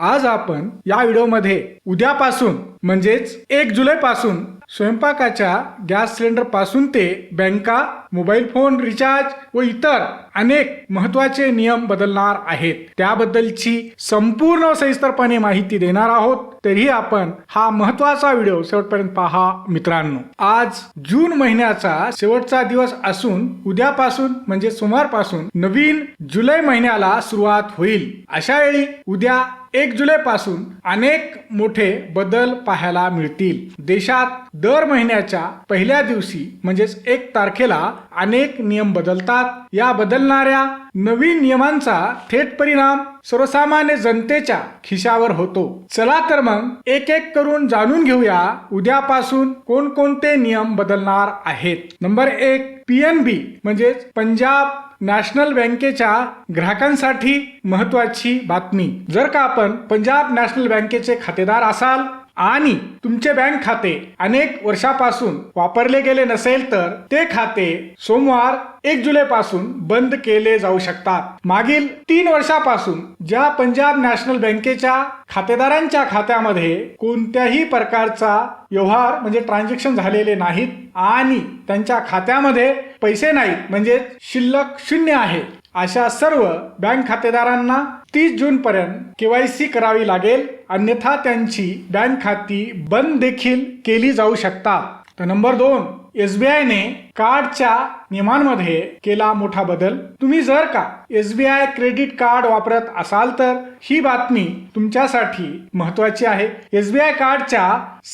आज आपण या व्हिडिओमध्ये उद्यापासून म्हणजेच एक जुलै पासून स्वयंपाकाच्या गॅस सिलेंडरपासून ते बँका मोबाईल फोन रिचार्ज व इतर अनेक महत्त्वाचे नियम बदलणार आहेत. त्याबद्दलची संपूर्ण सविस्तरपणे माहिती देणार आहोत. तरीही आपण हा महत्त्वाचा व्हिडिओ शेवटपर्यंत पहा मित्रांनो. आज जून महिन्याचा शेवटचा दिवस असून उद्यापासून म्हणजे सोमवारपासून नवीन जुलै महिन्याला सुरुवात होईल. अशा वेळी उद्या एक जुलै पासून अनेक मोठे बदल पाहायला मिळतील. देशात दर महिन्याच्या पहिल्या दिवशी म्हणजेच एक तारखेला अनेक नियम बदलतात. या बदलणाऱ्या नवीन नियमांचा थेट परिणाम सर्वसामान्य जनतेच्या खिशावर होतो. चला तर मग एक एक करून जाणून घेऊया उद्यापासून कोणकोणते नियम बदलणार आहेत. नंबर एक पी एन बी म्हणजेच पंजाब नॅशनल बँकेच्या ग्राहकांसाठी महत्वाची बातमी. जर का आपण पंजाब नॅशनल बँकेचे खातेदार असाल आणि तुमचे बँक खाते अनेक वर्षापासून वापरले गेले नसेल तर ते खाते सोमवार एक जुलै पासून बंद केले जाऊ शकतात. मागील तीन वर्षापासून ज्या पंजाब नॅशनल बँकेच्या खातेदारांच्या खात्यामध्ये कोणत्याही प्रकारचा व्यवहार म्हणजे ट्रान्झॅक्शन झालेले नाहीत आणि त्यांच्या खात्यामध्ये पैसे नाहीत म्हणजे शिल्लक शून्य आहे. अशा सर्व बँक खातेदारांना तीस जून पर्यंत केवायसी करावी लागेल. अन्यथा त्यांची बँक खाती बंद देखील केली जाऊ शकतात. तर नंबर दोन एसबीआयने कार्डच्या नियमांमध्ये केला मोठा बदल. तुम्ही जर का एसबीआय क्रेडिट कार्ड वापरत असाल तर ही बातमी तुमच्यासाठी महत्वाची आहे. एसबीआय कार्डच्या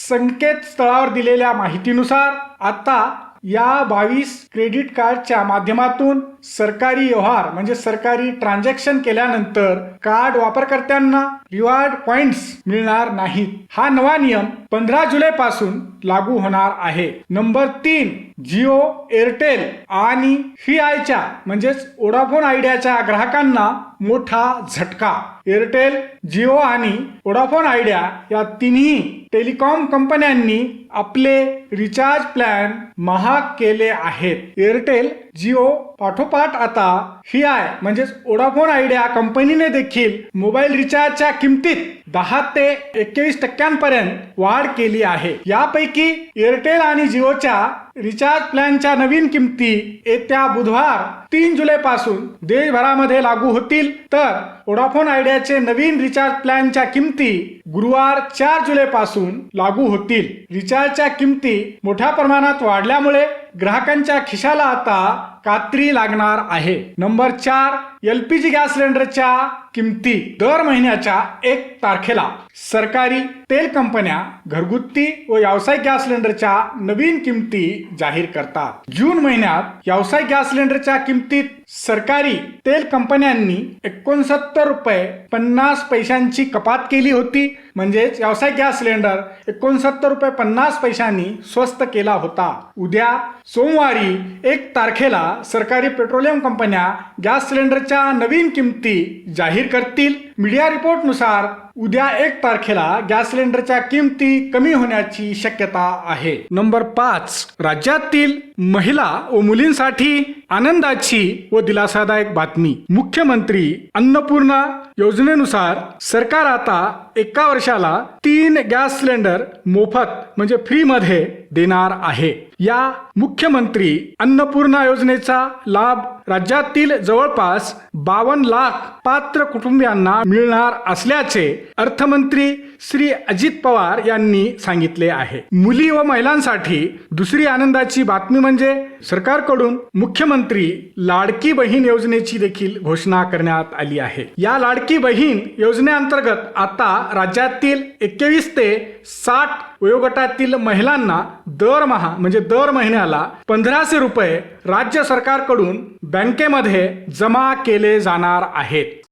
संकेतस्थळावर दिलेल्या माहितीनुसार आता या बावीस क्रेडिट कार्डच्या माध्यमातून सरकारी व्यवहार म्हणजे सरकारी ट्रान्झॅक्शन केल्यानंतर कार्ड वापरकर्त्यांना रिवॉर्ड पॉइंट्स मिळणार नाहीत. हा नवा नियम पंधरा जुलै पासून लागू होणार आहे. नंबर तीन जिओ एअरटेल आणि व्हीआयच्या म्हणजेच ओडाफोन आयडियाच्या ग्राहकांना मोठा झटका. एअरटेल जिओ आणि ओडाफोन आयडिया या तिन्ही टेलिकॉम कंपन्यांनी आपले रिचार्ज प्लॅन महाग केले आहेत. एअरटेल जिओ पाठोपाठ आता व्हीआय म्हणजेच ओडाफोन आयडिया कंपनीने देखील मोबाईल रिचार्जच्या किमतीत दहा ते एकवीस टक्क्यांपर्यंत वाढ केली आहे. यापैकी एअरटेल आणि जिओच्या रिचार्ज प्लॅनच्या नवीन किमती येत्या बुधवार तीन जुलै पासून देशभरामध्ये लागू होतील. तर ओडाफोन आयडियाचे नवीन रिचार्ज प्लॅनच्या किमती गुरुवार चार जुलै पासून लागू होतील. रिचार्जच्या किमती मोठ्या प्रमाणात वाढल्यामुळे ग्राहकांच्या खिशाला आता कात्री लागणार आहे. नंबर चार एल पी जी गॅस सिलेंडरच्या किमती दर महिन्याच्या एक तारखेला. सरकारी तेल कंपन्या घरगुती व व्यावसायिक गॅस सिलेंडरच्या नवीन किमती जाहीर करतात. जून महिन्यात व्यावसायिक गॅस सिलेंडरच्या किमतीत सरकारी तेल कंपन्यांनी एकोणसत्तर रुपये पन्नास पैशांची कपात केली होती. म्हणजेच व्यावसायिक गॅस सिलेंडर एकोणसत्तर रुपये पन्नास पैशांनी स्वस्त केला होता. उद्या सोमवारी एक तारखेला सरकारी पेट्रोलियम कंपन्या गॅस सिलेंडरच्या नवीन किमती जाहीर करतील? मीडिया रिपोर्टनुसार उद्या एक तारखेला गॅस सिलेंडरच्या किमती कमी होण्याची शक्यता आहे. नंबर पाच राज्यातील महिला व मुलींसाठी आनंदाची व दिलासादायक बातमी. मुख्यमंत्री अन्नपूर्णा योजनेनुसार सरकार आता एका वर्षाला तीन गॅस सिलेंडर मोफत म्हणजे फ्री मध्ये देणार आहे. या मुख्यमंत्री अन्नपूर्णा योजनेचा लाभ राज्यातील जवळपास बावन्न लाख पात्र कुटुंबियांना मिळणार असल्याचे अर्थमंत्री श्री अजित पवार यांनी सांगितले आहे. मुली व महिलांसाठी दुसरी आनंदाची बातमी म्हणजे सरकारकडून मुख्यमंत्री लाडकी बहीण योजनेची देखील घोषणा करण्यात आली आहे. या लाडकी बहीण योजनेअंतर्गत आता राज्यातील एकवीस ते साठ वयोगटातील महिलांना दरमहा म्हणजे दर महिन्याला पंधराशे रुपये राज्य सरकारकडून बँकेमध्ये जमा केले जाणार आहेत.